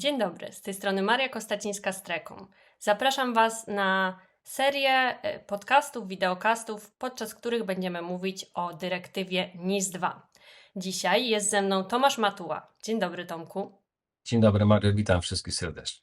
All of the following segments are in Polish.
Dzień dobry, z tej strony Maria Kostacińska-Streką. Zapraszam Was na serię e, podcastów, wideokastów, podczas których będziemy mówić o dyrektywie NIS-2. Dzisiaj jest ze mną Tomasz Matuła. Dzień dobry, Tomku. Dzień dobry, Mario, witam wszystkich serdecznie.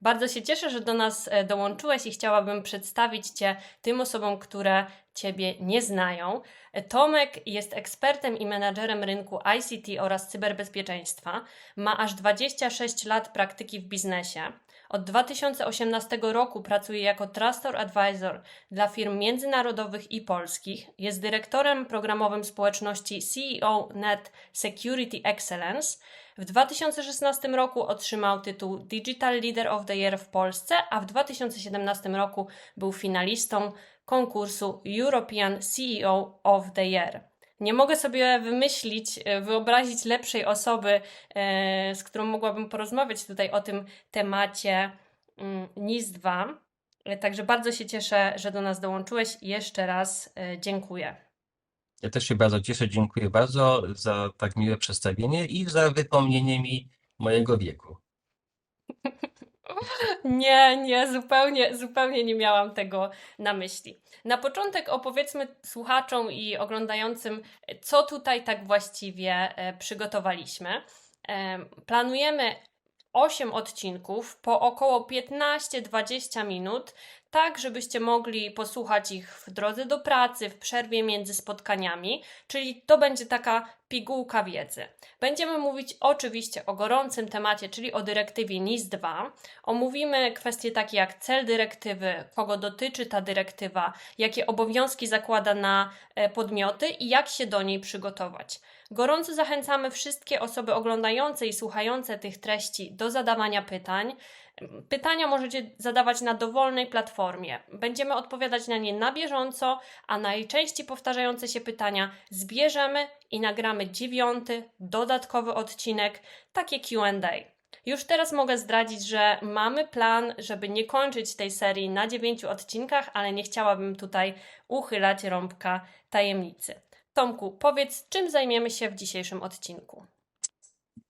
Bardzo się cieszę, że do nas e, dołączyłeś i chciałabym przedstawić Cię tym osobom, które Ciebie nie znają. Tomek jest ekspertem i menadżerem rynku ICT oraz cyberbezpieczeństwa. Ma aż 26 lat praktyki w biznesie. Od 2018 roku pracuje jako Trustor Advisor dla firm międzynarodowych i polskich. Jest dyrektorem programowym społeczności CEO Net Security Excellence. W 2016 roku otrzymał tytuł Digital Leader of the Year w Polsce, a w 2017 roku był finalistą konkursu European CEO of the Year. Nie mogę sobie wymyślić, e, wyobrazić lepszej osoby, e, z którą mogłabym porozmawiać tutaj o tym temacie mm, NIS-2. E, Także bardzo się cieszę, że do nas dołączyłeś. Jeszcze raz dziękuję. Ja też się bardzo cieszę, dziękuję bardzo za tak miłe przedstawienie i za wypomnienie mi mojego wieku. Nie, nie, zupełnie, zupełnie nie miałam tego na myśli. Na początek opowiedzmy słuchaczom i oglądającym, co tutaj tak właściwie e, przygotowaliśmy. Planujemy 8 odcinków po około 15-20 minut, tak żebyście mogli posłuchać ich w drodze do pracy, w przerwie między spotkaniami, czyli to będzie taka pigułka wiedzy. Będziemy mówić oczywiście o gorącym temacie, czyli o dyrektywie NIS-2. Omówimy kwestie takie jak cel dyrektywy, kogo dotyczy ta dyrektywa, jakie obowiązki zakłada na e, podmioty i jak się do niej przygotować. Gorąco zachęcamy wszystkie osoby oglądające i słuchające tych treści do zadawania pytań. Pytania możecie zadawać na dowolnej platformie. Będziemy odpowiadać na nie na bieżąco, a najczęściej powtarzające się pytania zbierzemy i nagramy dziewiąty, dodatkowy odcinek, takie QA. Już teraz mogę zdradzić, że mamy plan, żeby nie kończyć tej serii na dziewięciu odcinkach, ale nie chciałabym tutaj uchylać rąbka tajemnicy. Tomku, powiedz, czym zajmiemy się w dzisiejszym odcinku?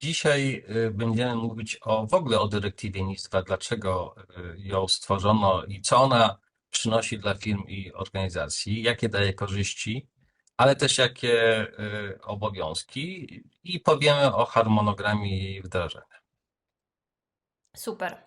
Dzisiaj y, będziemy mówić o w ogóle o dyrektywie NIS-2, dlaczego y, ją stworzono i co ona przynosi dla firm i organizacji, jakie daje korzyści, ale też jakie y, obowiązki i powiemy o harmonogramie jej wdrażania. Super.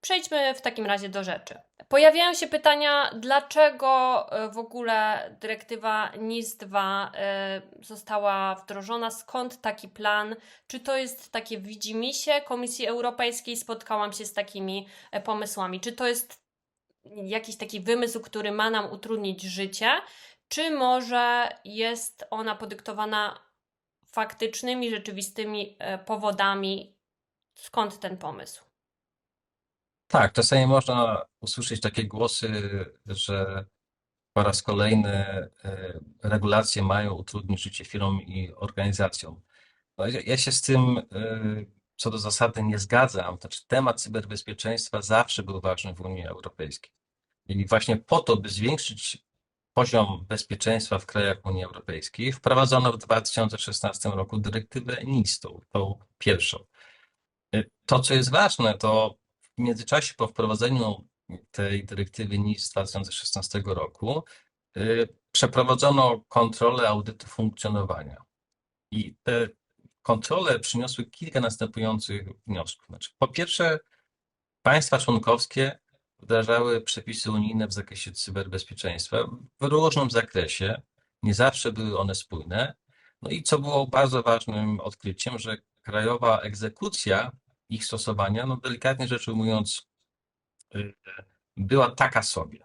Przejdźmy w takim razie do rzeczy. Pojawiają się pytania, dlaczego e, w ogóle dyrektywa NIS-2 e, została wdrożona, skąd taki plan, czy to jest takie widzimisię? Komisji Europejskiej, spotkałam się z takimi e, pomysłami, czy to jest jakiś taki wymysł, który ma nam utrudnić życie, czy może jest ona podyktowana faktycznymi, rzeczywistymi powodami, skąd ten pomysł? Tak, czasami można usłyszeć takie głosy, że po raz kolejny e, regulacje mają utrudnić życie firmom i organizacjom. No, ja się z tym e, co do zasady nie zgadzam. Znaczy, temat cyberbezpieczeństwa zawsze był ważny w Unii Europejskiej. I właśnie po to, by zwiększyć poziom bezpieczeństwa w krajach Unii Europejskiej, wprowadzono w 2016 roku dyrektywę NIS, tą, tą pierwszą. E, To, co jest ważne, to w międzyczasie po wprowadzeniu tej dyrektywy NIS z 2016 roku y, przeprowadzono kontrolę audytu funkcjonowania. I te kontrole przyniosły kilka następujących wniosków. Znaczy, po pierwsze, państwa członkowskie wdrażały przepisy unijne w zakresie cyberbezpieczeństwa w różnym zakresie. Nie zawsze były one spójne. No i co było bardzo ważnym odkryciem, że krajowa egzekucja ich stosowania, no delikatnie rzecz ujmując, y, była taka sobie.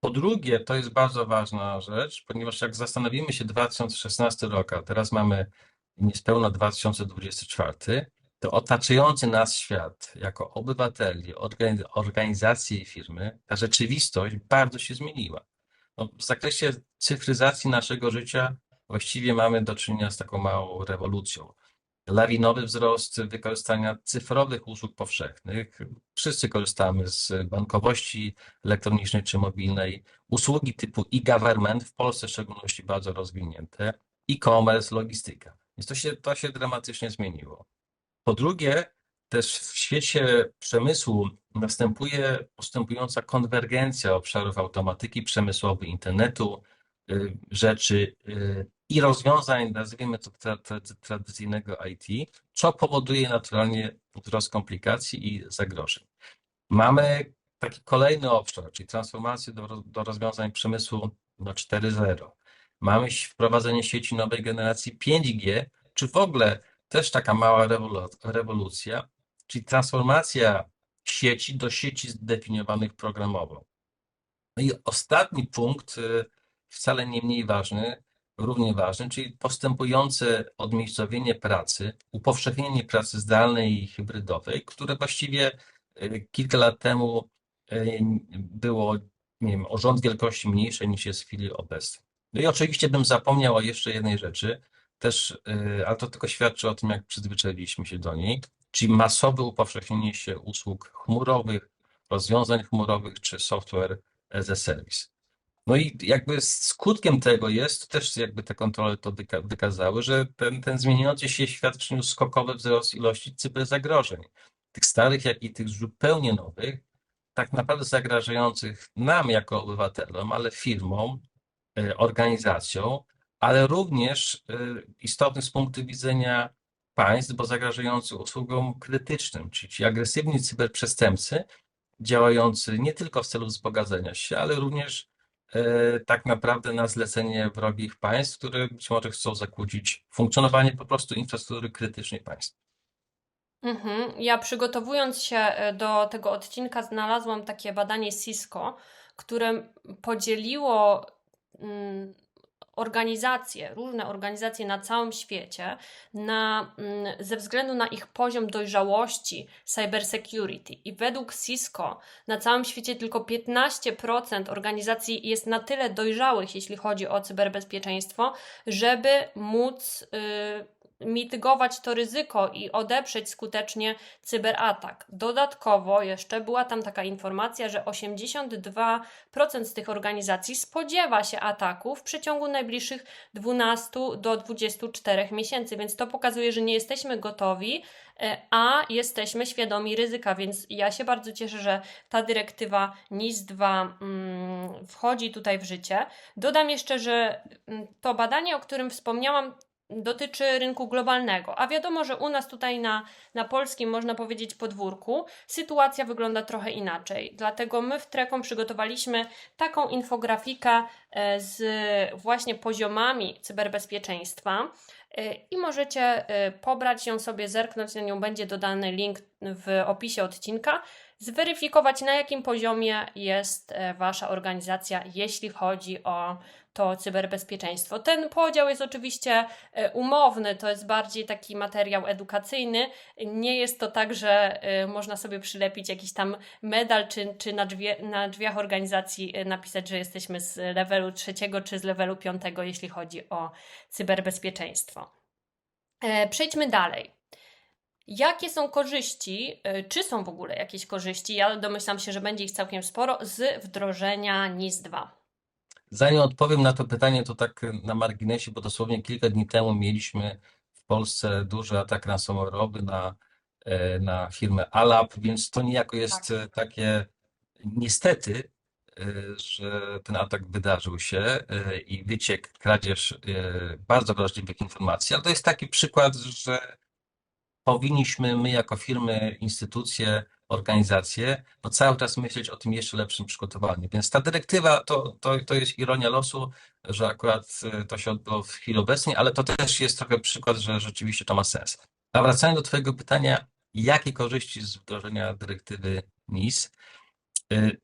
Po drugie, to jest bardzo ważna rzecz, ponieważ jak zastanowimy się 2016 rok, a teraz mamy niespełna 2024, to otaczający nas świat jako obywateli, organi- organizacje i firmy, ta rzeczywistość bardzo się zmieniła. No, w zakresie cyfryzacji naszego życia właściwie mamy do czynienia z taką małą rewolucją lawinowy wzrost wykorzystania cyfrowych usług powszechnych. Wszyscy korzystamy z bankowości elektronicznej czy mobilnej, usługi typu e-government, w Polsce w szczególności bardzo rozwinięte, e-commerce, logistyka. Więc to się, to się dramatycznie zmieniło. Po drugie, też w świecie przemysłu następuje postępująca konwergencja obszarów automatyki przemysłowej, internetu y, rzeczy y, i rozwiązań, nazwijmy to tra tra tradycyjnego IT, co powoduje naturalnie wzrost komplikacji i zagrożeń. Mamy taki kolejny obszar, czyli transformację do, do rozwiązań przemysłu no 4.0. Mamy wprowadzenie sieci nowej generacji 5G, czy w ogóle też taka mała rewolucja, czyli transformacja sieci do sieci zdefiniowanych programowo. No i ostatni punkt, y, wcale nie mniej ważny, równie ważny, czyli postępujące odmiejscowienie pracy, upowszechnienie pracy zdalnej i hybrydowej, które właściwie y, kilka lat temu y, było, nie wiem, o rząd wielkości mniejsze niż jest w chwili obecnej. No i oczywiście bym zapomniał o jeszcze jednej rzeczy, też, ale to tylko świadczy o tym, jak przyzwyczailiśmy się do niej, czyli masowe upowszechnienie się usług chmurowych, rozwiązań chmurowych czy software as a service. No i jakby skutkiem tego jest, też jakby te kontrole to wykazały, że ten, ten zmieniający się świat przyniósł skokowy wzrost ilości cyberzagrożeń. Tych starych, jak i tych zupełnie nowych, tak naprawdę zagrażających nam jako obywatelom, ale firmom, e, organizacjom, ale również e, istotnych z punktu widzenia państw, bo zagrażający usługom krytycznym, czyli ci agresywni cyberprzestępcy, działający nie tylko w celu wzbogacenia się, ale również tak naprawdę na zlecenie wrogich państw, które być może chcą zakłócić funkcjonowanie po prostu infrastruktury krytycznej państw. Mhm. Ja przygotowując się e, do tego odcinka, znalazłam takie badanie Cisco, które podzieliło mm, organizacje, różne organizacje na całym świecie, na, mm, ze względu na ich poziom dojrzałości cybersecurity. I według Cisco na całym świecie tylko 15% organizacji jest na tyle dojrzałych, jeśli chodzi o cyberbezpieczeństwo, żeby móc. Yy, mitygować to ryzyko i odeprzeć skutecznie cyberatak. Dodatkowo jeszcze była tam taka informacja, że 82% z tych organizacji spodziewa się ataku w przeciągu najbliższych 12 do 24 miesięcy, więc to pokazuje, że nie jesteśmy gotowi, e, a jesteśmy świadomi ryzyka, więc ja się bardzo cieszę, że ta dyrektywa NIS-2 mm, wchodzi tutaj w życie. Dodam jeszcze, że mm, to badanie, o którym wspomniałam, dotyczy rynku globalnego. A wiadomo, że u nas tutaj na, na polskim, można powiedzieć, podwórku, sytuacja wygląda trochę inaczej. Dlatego my w Trekom przygotowaliśmy taką infografikę e, z właśnie poziomami cyberbezpieczeństwa. E, I możecie e, pobrać ją sobie, zerknąć na nią, będzie dodany link w opisie odcinka, zweryfikować na jakim poziomie jest Wasza organizacja, jeśli chodzi o to cyberbezpieczeństwo. Ten podział jest oczywiście e, umowny, to jest bardziej taki materiał edukacyjny. Nie jest to tak, że e, można sobie przylepić jakiś tam medal, czy, czy na, drzwi, na drzwiach organizacji e, napisać, że jesteśmy z levelu trzeciego czy z levelu piątego, jeśli chodzi o cyberbezpieczeństwo. Przejdźmy dalej. Jakie są korzyści, czy są w ogóle jakieś korzyści? Ja domyślam się, że będzie ich całkiem sporo z wdrożenia NIS-2. Zanim odpowiem na to pytanie, to tak na marginesie, bo dosłownie kilka dni temu mieliśmy w Polsce duży atak ransomware'owy na, e, na firmę Alap, więc to niejako jest tak. E, takie niestety, e, że ten atak wydarzył się i wyciek, kradzież bardzo wrażliwych informacji, ale to jest taki przykład, że powinniśmy my jako firmy, instytucje organizacje, no cały czas myśleć o tym jeszcze lepszym przygotowaniu. Więc ta dyrektywa to, to, to jest ironia losu, że akurat y, to się odbyło w chwili obecnej, ale to też jest trochę przykład, że rzeczywiście to ma sens. A wracając do Twojego pytania, jakie korzyści z wdrożenia dyrektywy NIS? Y,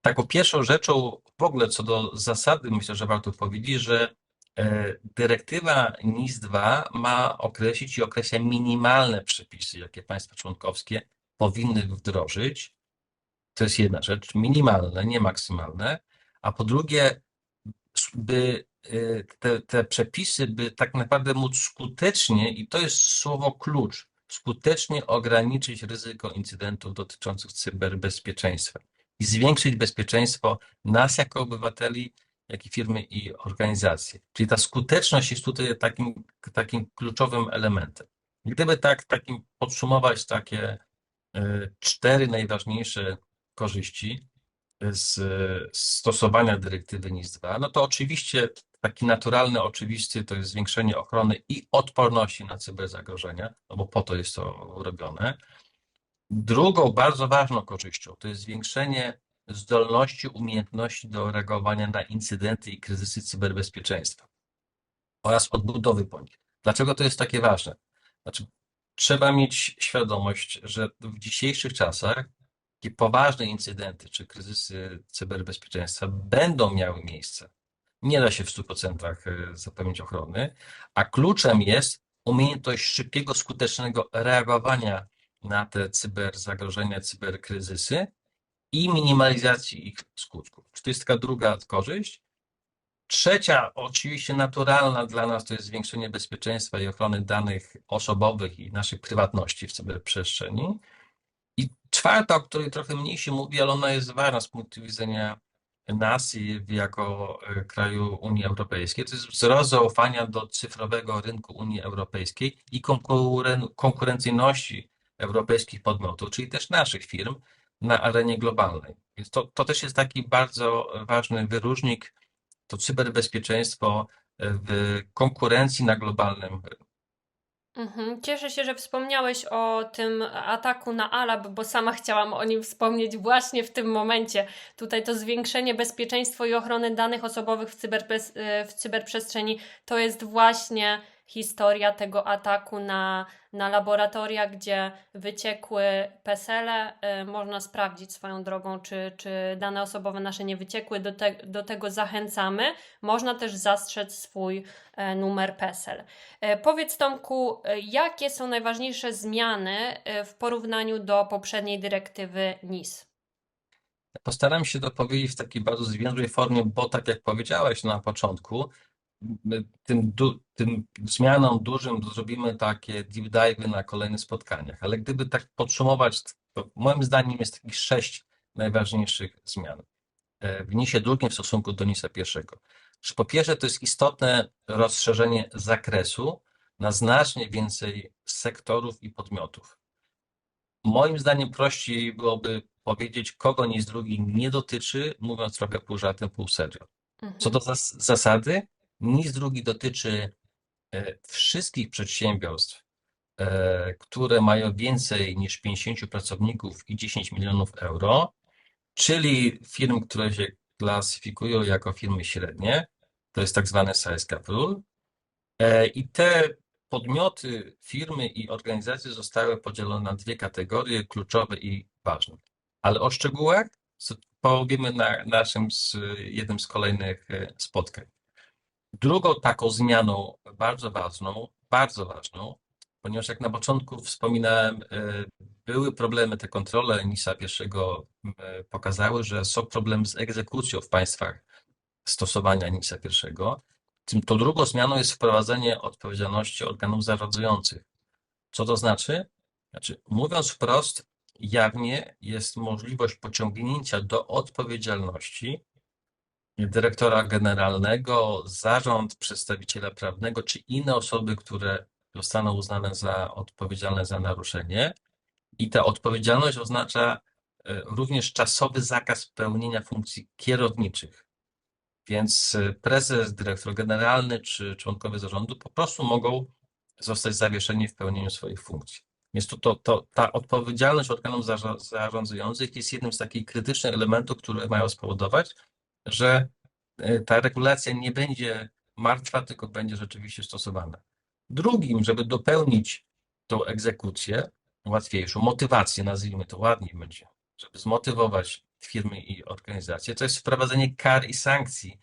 taką pierwszą rzeczą w ogóle co do zasady, myślę, że warto powiedzieć, że dyrektywa NIS-2 ma określić i określa minimalne przepisy, jakie państwa członkowskie powinny wdrożyć. To jest jedna rzecz, minimalne, nie maksymalne. A po drugie, by y, te, te przepisy, by tak naprawdę móc skutecznie, i to jest słowo klucz, skutecznie ograniczyć ryzyko incydentów dotyczących cyberbezpieczeństwa i zwiększyć bezpieczeństwo nas jako obywateli, jak i firmy i organizacje. Czyli ta skuteczność jest tutaj takim, takim kluczowym elementem. Gdyby tak takim podsumować takie e, cztery najważniejsze korzyści z e, stosowania dyrektywy NIS-2, no to oczywiście taki naturalny, oczywisty to jest zwiększenie ochrony i odporności na cyberzagrożenia, no bo po to jest to robione. Drugą bardzo ważną korzyścią to jest zwiększenie zdolności, umiejętności do reagowania na incydenty i kryzysy cyberbezpieczeństwa oraz odbudowy po nich. Dlaczego to jest takie ważne? Znaczy, trzeba mieć świadomość, że w dzisiejszych czasach takie poważne incydenty czy kryzysy cyberbezpieczeństwa będą miały miejsce. Nie da się w 100% e, zapewnić ochrony, a kluczem jest umiejętność szybkiego, skutecznego reagowania na te cyberzagrożenia, cyberkryzysy i minimalizacji ich skutków. Czy to jest taka druga korzyść? Trzecia, oczywiście naturalna dla nas, to jest zwiększenie bezpieczeństwa i ochrony danych osobowych i naszej prywatności w cyberprzestrzeni. I czwarta, o której trochę mniej się mówi, ale ona jest ważna z punktu widzenia nas jako e, kraju Unii Europejskiej, to jest wzrost zaufania do cyfrowego rynku Unii Europejskiej i konkuren konkurencyjności europejskich podmiotów, czyli też naszych firm na arenie globalnej. Więc to, to też jest taki bardzo ważny wyróżnik, to cyberbezpieczeństwo w konkurencji na globalnym rynku. Mhm. Cieszę się, że wspomniałeś o tym ataku na Alab, bo sama chciałam o nim wspomnieć właśnie w tym momencie. Tutaj to zwiększenie bezpieczeństwa i ochrony danych osobowych w, cyberbez, w cyberprzestrzeni to jest właśnie historia tego ataku na, na laboratoria, gdzie wyciekły PESEL-e. Y, można sprawdzić swoją drogą, czy, czy dane osobowe nasze nie wyciekły. Do, te, do tego zachęcamy. Można też zastrzec swój e, numer PESEL. E, powiedz Tomku, jakie są najważniejsze zmiany w porównaniu do poprzedniej dyrektywy NIS? Postaram się to powiedzieć w takiej bardzo zwięzłej formie, bo tak jak powiedziałeś na początku, tym, du, tym zmianom dużym zrobimy takie deep dive na kolejnych spotkaniach, ale gdyby tak podsumować, to moim zdaniem jest takich sześć najważniejszych zmian e, w NIS-ie drugim w stosunku do NIS-a pierwszego. Po pierwsze, to jest istotne rozszerzenie zakresu na znacznie więcej sektorów i podmiotów. Moim zdaniem prościej byłoby powiedzieć, kogo NIS drugi nie dotyczy, mówiąc trochę pół żartem, pół serio. Co do zas zasady, NIS drugi dotyczy e, wszystkich przedsiębiorstw, e, które mają więcej niż 50 pracowników i 10 milionów euro, czyli firm, które się klasyfikują jako firmy średnie, to jest tak zwany size cap rule. E, I te podmioty, firmy i organizacje zostały podzielone na dwie kategorie, kluczowe i ważne. Ale o szczegółach powiemy na naszym jednym z kolejnych spotkań. Drugą taką zmianą bardzo ważną, bardzo ważną, ponieważ jak na początku wspominałem, e, były problemy, te kontrole NISA pierwszego e, pokazały, że są problemy z egzekucją w państwach stosowania NISA pierwszego. Tym to drugą zmianą jest wprowadzenie odpowiedzialności organów zarządzających. Co to znaczy? Znaczy, mówiąc wprost, jawnie jest możliwość pociągnięcia do odpowiedzialności dyrektora generalnego, zarząd, przedstawiciela prawnego czy inne osoby, które zostaną uznane za odpowiedzialne za naruszenie. I ta odpowiedzialność oznacza e, również czasowy zakaz pełnienia funkcji kierowniczych. Więc e, prezes, dyrektor generalny czy członkowie zarządu po prostu mogą zostać zawieszeni w pełnieniu swoich funkcji. Więc to, to, to, ta odpowiedzialność organów zarządzających jest jednym z takich krytycznych elementów, które mają spowodować, że e, ta regulacja nie będzie martwa, tylko będzie rzeczywiście stosowana. Drugim, żeby dopełnić tą egzekucję łatwiejszą, motywację, nazwijmy to ładniej będzie, żeby zmotywować firmy i organizacje, to jest wprowadzenie kar i sankcji,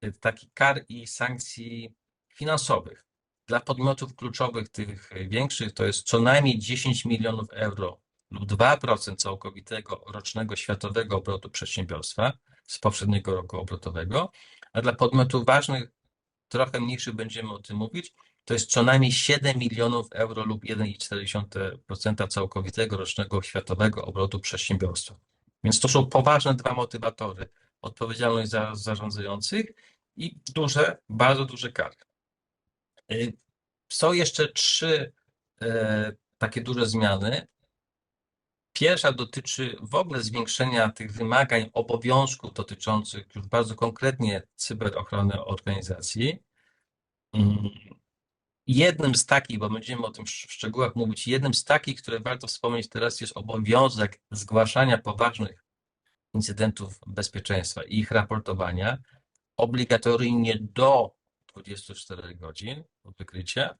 e, takich kar i sankcji finansowych. Dla podmiotów kluczowych, tych większych, to jest co najmniej 10 milionów euro lub 2% całkowitego rocznego światowego obrotu przedsiębiorstwa z poprzedniego roku obrotowego, a dla podmiotów ważnych, trochę mniejszych będziemy o tym mówić, to jest co najmniej 7 milionów euro lub 1,4% całkowitego rocznego światowego obrotu przedsiębiorstwa. Więc to są poważne dwa motywatory. Odpowiedzialność za zarządzających i duże, bardzo duże kary. Y, są jeszcze trzy e, takie duże zmiany. Pierwsza dotyczy w ogóle zwiększenia tych wymagań, obowiązków dotyczących już bardzo konkretnie cyberochrony organizacji. Mm, Jednym z takich, bo będziemy o tym w szczegółach mówić, jednym z takich, które warto wspomnieć teraz, jest obowiązek zgłaszania poważnych incydentów bezpieczeństwa i ich raportowania obligatoryjnie do 24 godzin od wykrycia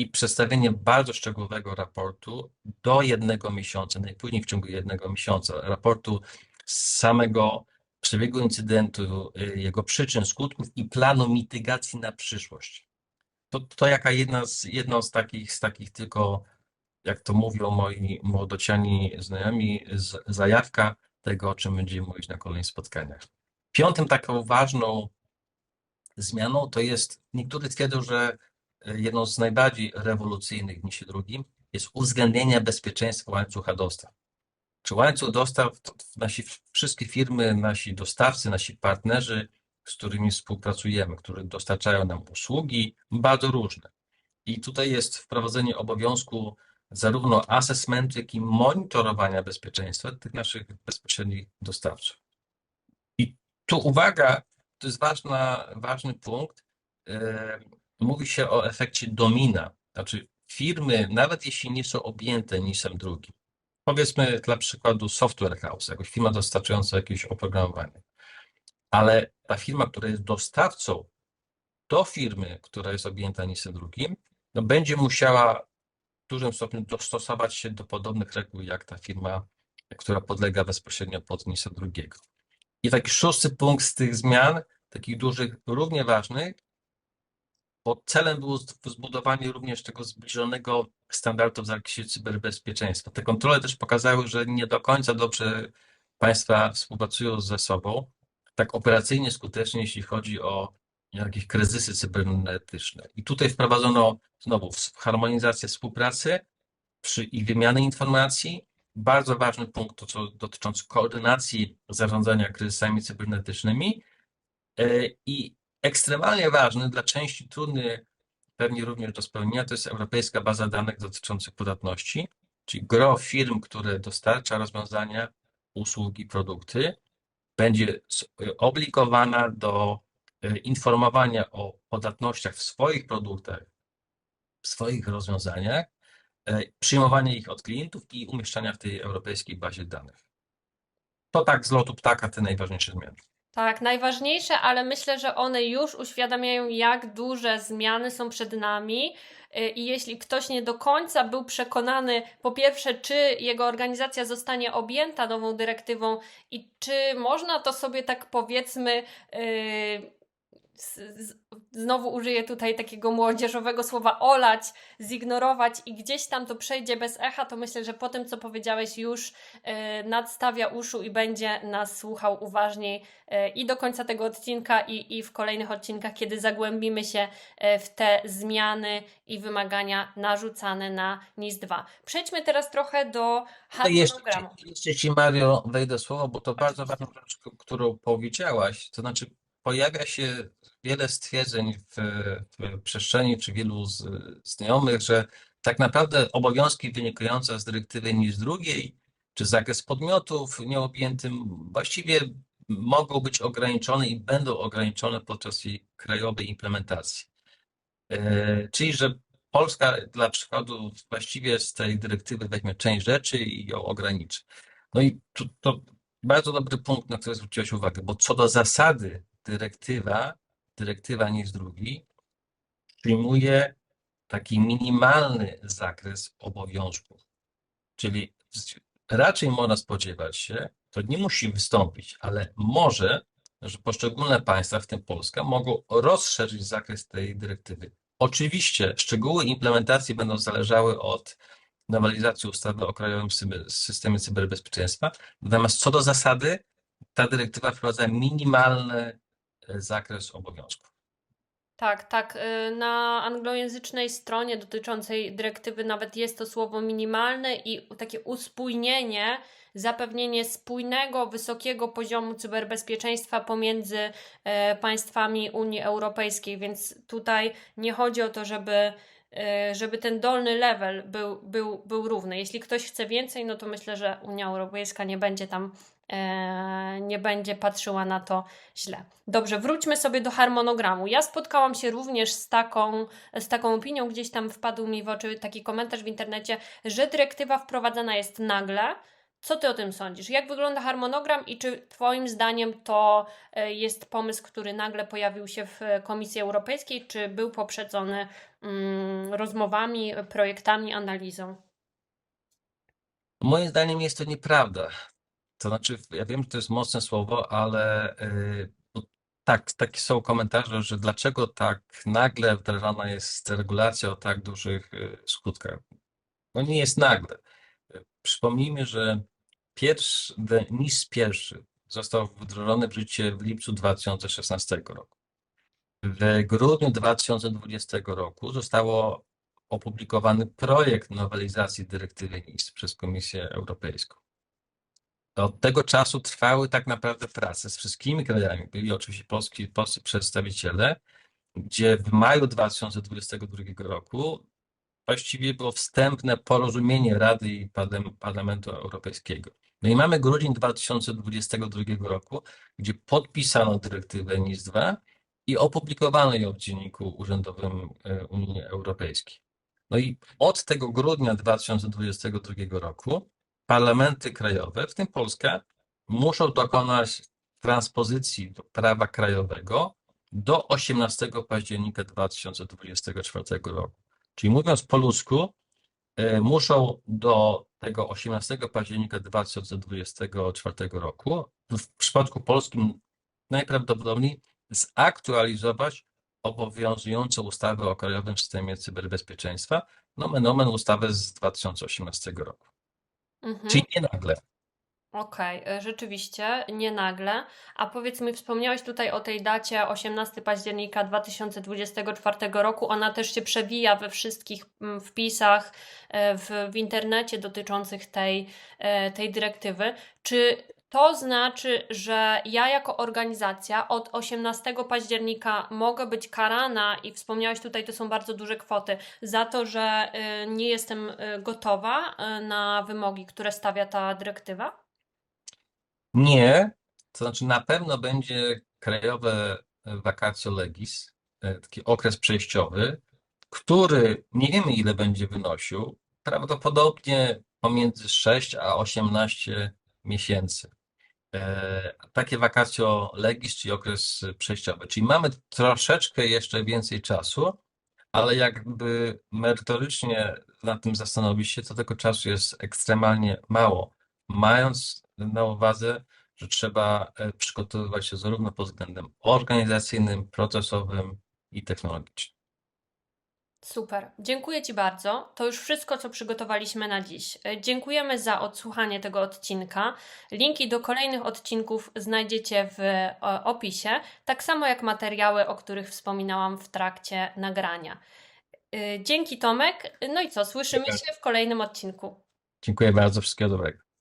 i przedstawienie bardzo szczegółowego raportu do jednego miesiąca, najpóźniej w ciągu jednego miesiąca, raportu z samego przebiegu incydentu, y, jego przyczyn, skutków i planu mitygacji na przyszłość. To, to jaka jedna z, jedno z takich, z takich tylko, jak to mówią moi młodociani znajomi, z, zajawka tego, o czym będziemy mówić na kolejnych spotkaniach. Piątym taką ważną zmianą to jest, niektórzy twierdzą, że jedną z najbardziej rewolucyjnych niż drugim jest uwzględnienie bezpieczeństwa łańcucha dostaw. Czy łańcuch dostaw, nasi wszystkie firmy, nasi dostawcy, nasi partnerzy, z którymi współpracujemy, którzy dostarczają nam usługi, bardzo różne. I tutaj jest wprowadzenie obowiązku zarówno assessmentu, jak i monitorowania bezpieczeństwa tych naszych bezpośrednich dostawców. I tu uwaga, to jest ważna, ważny punkt. Mówi się o efekcie domina. Znaczy, firmy, nawet jeśli nie są objęte nisem drugim, powiedzmy dla przykładu software house, jakaś firma dostarczająca jakieś oprogramowanie, ale ta firma, która jest dostawcą do firmy, która jest objęta nisem drugim, no będzie musiała w dużym stopniu dostosować się do podobnych reguł, jak ta firma, która podlega bezpośrednio pod NISA drugiego. I taki szósty punkt z tych zmian, takich dużych, równie ważnych, bo celem było zbudowanie również tego zbliżonego standardu w zakresie cyberbezpieczeństwa. Te kontrole też pokazały, że nie do końca dobrze państwa współpracują ze sobą, tak operacyjnie skutecznie, jeśli chodzi o jakieś kryzysy cybernetyczne. I tutaj wprowadzono znowu harmonizację współpracy przy i wymiany informacji. Bardzo ważny punkt to, co dotyczący koordynacji zarządzania kryzysami cybernetycznymi E, i ekstremalnie ważny dla części trudny pewnie również do spełnienia to jest Europejska Baza Danych dotyczących podatności, czyli gro firm, które dostarcza rozwiązania, usługi, produkty, będzie obligowana do e, informowania o podatnościach w swoich produktach, w swoich rozwiązaniach, e, przyjmowania ich od klientów i umieszczania w tej europejskiej bazie danych. To tak z lotu ptaka te najważniejsze zmiany. Tak, najważniejsze, ale myślę, że one już uświadamiają, jak duże zmiany są przed nami. Y, I jeśli ktoś nie do końca był przekonany, po pierwsze, czy jego organizacja zostanie objęta nową dyrektywą i czy można to sobie tak powiedzmy. Yy, znowu użyję tutaj takiego młodzieżowego słowa olać, zignorować i gdzieś tam to przejdzie bez echa, to myślę, że po tym, co powiedziałeś, już e, nadstawia uszu i będzie nas słuchał uważniej e, i do końca tego odcinka, i, i w kolejnych odcinkach, kiedy zagłębimy się e, w te zmiany i wymagania narzucane na NIS-2. Przejdźmy teraz trochę do To jeszcze, harmonogramu. jeszcze Ci, Mario, wejdę słowo, bo to bardzo ważna rzecz, którą powiedziałaś. To znaczy, pojawia się wiele stwierdzeń w, w przestrzeni, czy wielu z, znajomych, że tak naprawdę obowiązki wynikające z dyrektywy niż drugiej, czy zakres podmiotów nieobjętym właściwie mogą być ograniczone i będą ograniczone podczas jej krajowej implementacji. E, Czyli, że Polska dla przykładu właściwie z tej dyrektywy weźmie część rzeczy i ją ograniczy. No i tu, to bardzo dobry punkt, na który zwróciłeś uwagę, bo co do zasady dyrektywa, dyrektywa jest drugi, przyjmuje taki minimalny zakres obowiązków. Czyli raczej można spodziewać się, to nie musi wystąpić, ale może, że poszczególne państwa, w tym Polska, mogą rozszerzyć zakres tej dyrektywy. Oczywiście szczegóły implementacji będą zależały od nowelizacji ustawy o Krajowym Systemie Cyberbezpieczeństwa, natomiast co do zasady, ta dyrektywa wprowadza minimalny zakres obowiązków. Tak, tak. y, Na anglojęzycznej stronie dotyczącej dyrektywy nawet jest to słowo minimalne i takie uspójnienie, zapewnienie spójnego, wysokiego poziomu cyberbezpieczeństwa pomiędzy e, państwami Unii Europejskiej, więc tutaj nie chodzi o to, żeby y, żeby ten dolny level był, był, był równy. Jeśli ktoś chce więcej, no to myślę, że Unia Europejska nie będzie tam e, nie będzie patrzyła na to źle. Dobrze, wróćmy sobie do harmonogramu. Ja spotkałam się również z taką, z taką opinią, gdzieś tam wpadł mi w oczy taki komentarz w internecie, że dyrektywa wprowadzana jest nagle. Co ty o tym sądzisz? Jak wygląda harmonogram i czy Twoim zdaniem to e, jest pomysł, który nagle pojawił się w e, Komisji Europejskiej, czy był poprzedzony mm, rozmowami, projektami, analizą? Moim zdaniem jest to nieprawda. To znaczy, ja wiem, że to jest mocne słowo, ale bo tak, takie są komentarze, że dlaczego tak nagle wdrażana jest regulacja o tak dużych yy, skutkach. No nie jest nagle. Przypomnijmy, że pierwszy, NIS pierwszy został wdrożony w życie w lipcu 2016 roku. W grudniu 2020 roku zostało opublikowany projekt nowelizacji dyrektywy NIS przez Komisję Europejską. Od tego czasu trwały tak naprawdę prace z wszystkimi krajami. Byli oczywiście polski, polscy przedstawiciele, gdzie w maju 2022 roku właściwie było wstępne porozumienie Rady i Parlam- Parlamentu Europejskiego. No i mamy grudzień 2022 roku, gdzie podpisano dyrektywę NIS-2 i opublikowano ją w Dzienniku Urzędowym e, Unii Europejskiej. No i od tego grudnia 2022 roku parlamenty krajowe, w tym Polska, muszą dokonać transpozycji prawa krajowego do 18 października 2024 roku. Czyli mówiąc po ludzku, e, muszą do tego 18 października 2024 roku, w przypadku polskim najprawdopodobniej zaktualizować obowiązującą ustawę o Krajowym Systemie Cyberbezpieczeństwa, nomen omen ustawę z 2018 roku. Mhm. Czyli nie nagle. Okej, e, rzeczywiście, nie nagle. A powiedz mi, wspomniałeś tutaj o tej dacie 18 października 2024 roku. Ona też się przewija we wszystkich mm, wpisach e, w, w internecie dotyczących tej, e, tej dyrektywy. Czy to znaczy, że ja jako organizacja od 18 października mogę być karana i wspomniałeś tutaj, to są bardzo duże kwoty, za to, że e, nie jestem e, gotowa e, na wymogi, które stawia ta dyrektywa? Nie, to znaczy na pewno będzie krajowe vacatio legis, taki okres przejściowy, który nie wiemy ile będzie wynosił, prawdopodobnie pomiędzy 6 a 18 miesięcy. E, Takie vacatio legis, czyli okres przejściowy. Czyli mamy troszeczkę jeszcze więcej czasu, ale jakby merytorycznie nad tym zastanowić się, to tego czasu jest ekstremalnie mało. Mając na uwadze, że trzeba e, przygotowywać się zarówno pod względem organizacyjnym, procesowym i technologicznym. Super, dziękuję Ci bardzo. To już wszystko, co przygotowaliśmy na dziś. E, Dziękujemy za odsłuchanie tego odcinka. Linki do kolejnych odcinków znajdziecie w e, opisie, tak samo jak materiały, o których wspominałam w trakcie nagrania. E, Dzięki Tomek. No i co, słyszymy się w kolejnym odcinku. Dziękuję bardzo, wszystkiego dobrego.